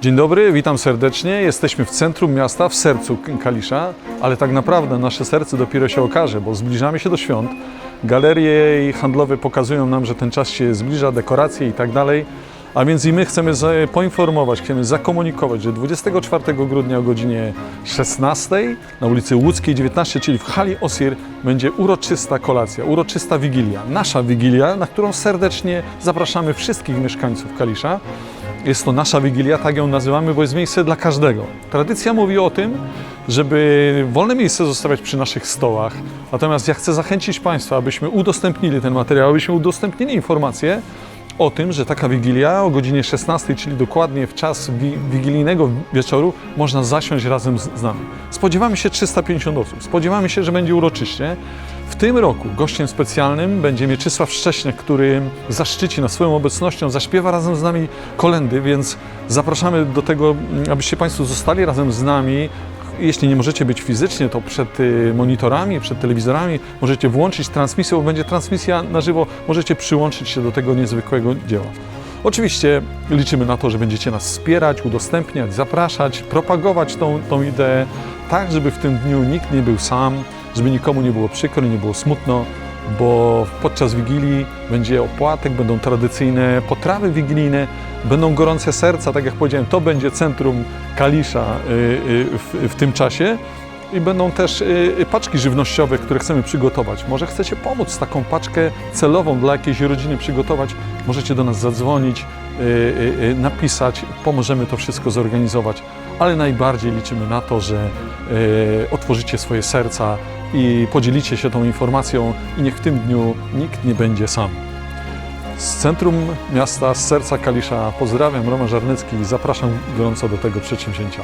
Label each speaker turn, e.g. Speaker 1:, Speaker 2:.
Speaker 1: Dzień dobry, witam serdecznie. Jesteśmy w centrum miasta, w sercu Kalisza, ale tak naprawdę nasze serce dopiero się okaże, bo zbliżamy się do świąt. Galerie i handlowe pokazują nam, że ten czas się zbliża, dekoracje i tak dalej. A więc i my chcemy poinformować, chcemy zakomunikować, że 24 grudnia o godzinie 16 na ulicy Łódzkiej 19, czyli w hali Osir, będzie uroczysta kolacja, uroczysta wigilia. Nasza wigilia, na którą serdecznie zapraszamy wszystkich mieszkańców Kalisza. Jest to nasza wigilia, tak ją nazywamy, bo jest miejsce dla każdego. Tradycja mówi o tym, żeby wolne miejsce zostawiać przy naszych stołach. Natomiast ja chcę zachęcić Państwa, abyśmy udostępnili ten materiał, abyśmy udostępnili informacje o tym, że taka wigilia o godzinie 16, czyli dokładnie w czas wi- wigilijnego wieczoru, można zasiąść razem z, z nami. Spodziewamy się 350 osób. Spodziewamy się, że będzie uroczyście. W tym roku gościem specjalnym będzie Mieczysław Szcześniak, który zaszczyci nas swoją obecnością, zaśpiewa razem z nami kolendy, więc zapraszamy do tego, abyście Państwo zostali razem z nami. Jeśli nie możecie być fizycznie, to przed y, monitorami, przed telewizorami możecie włączyć transmisję, bo będzie transmisja na żywo, możecie przyłączyć się do tego niezwykłego dzieła. Oczywiście liczymy na to, że będziecie nas wspierać, udostępniać, zapraszać, propagować tą, tą ideę, tak żeby w tym dniu nikt nie był sam, żeby nikomu nie było przykro, nie było smutno, bo podczas Wigilii będzie opłatek, będą tradycyjne potrawy wigilijne, będą gorące serca, tak jak powiedziałem, to będzie centrum Kalisza y, y, w, tym czasie. I będą też y, paczki żywnościowe, które chcemy przygotować. Może chcecie pomóc taką paczkę celową dla jakiejś rodziny przygotować, możecie do nas zadzwonić, napisać, pomożemy to wszystko zorganizować, ale najbardziej liczymy na to, że otworzycie swoje serca i podzielicie się tą informacją i niech w tym dniu nikt nie będzie sam. Z centrum miasta, z serca Kalisza pozdrawiam, Roman Żarnycki i zapraszam gorąco do tego przedsięwzięcia.